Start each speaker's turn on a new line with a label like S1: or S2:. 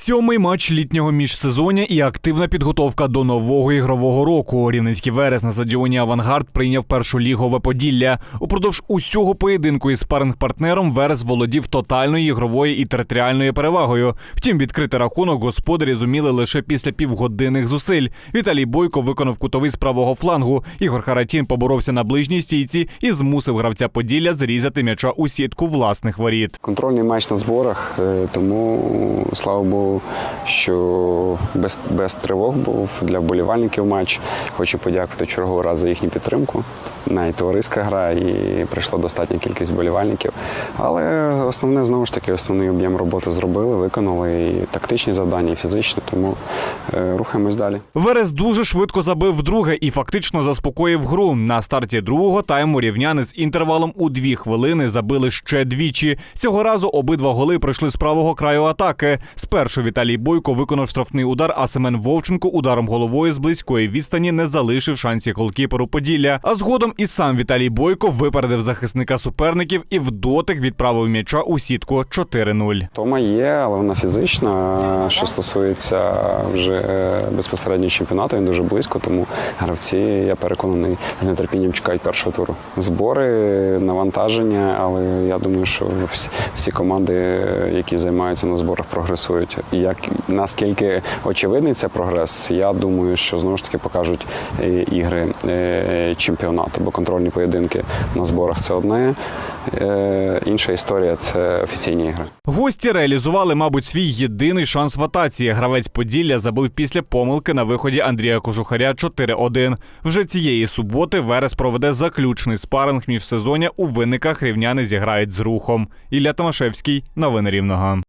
S1: Сьомий матч літнього міжсезоння і активна підготовка до нового ігрового року. Рівненський верес на стадіоні Авангард прийняв першу лігове Поділля. Упродовж усього поєдинку із спаринг-партнером Верес володів тотальною ігровою і територіальною перевагою. Втім, відкрити рахунок господарі зуміли лише після півгодинних зусиль. Віталій Бойко виконав кутовий з правого флангу. Ігор Харатін поборовся на ближній стійці і змусив гравця Поділля зрізати м'яча у сітку власних воріт.
S2: Контрольний матч на зборах, е, тому слава Богу, що без, без тривог був для вболівальників матч. Хочу подякувати черговий раз за їхню підтримку. Навіть товариська гра і прийшла достатня кількість вболівальників. Але основне знову ж таки основний об'єм роботи зробили, виконали і тактичні завдання, і фізичні, тому е, рухаємось далі.
S1: Верес дуже швидко забив вдруге і фактично заспокоїв гру. На старті другого тайму рівняни з інтервалом у дві хвилини забили ще двічі. Цього разу обидва голи прийшли з правого краю атаки. Спершу Віталій Бойко виконав штрафний удар, а Семен Вовченко ударом головою з близької відстані не залишив шансів голкіперу Поділля. А згодом і сам Віталій Бойко випередив захисника суперників і в дотик відправив м'яча у сітку 4-0.
S2: Тома є, але вона фізична. Що стосується вже е, безпосередньо чемпіонату, він дуже близько, тому гравці, я переконаний, з нетерпінням чекають першого туру. Збори, навантаження, але я думаю, що всі, команди, які займаються на зборах, прогресують. Як наскільки очевидний це прогрес, я думаю, що знову ж таки покажуть е, ігри е, чемпіонату, бо контрольні поєдинки на зборах це одне. е, Інша історія це офіційні ігри.
S1: Гості реалізували, мабуть, свій єдиний шанс в атаці. Гравець Поділля забив після помилки на виході Андрія Кожухаря 4-1. Вже цієї суботи Верес проведе заключний спаринг між сезоння у винниках рівняни зіграють з рухом. Ілля Томашевський, новини Рівного.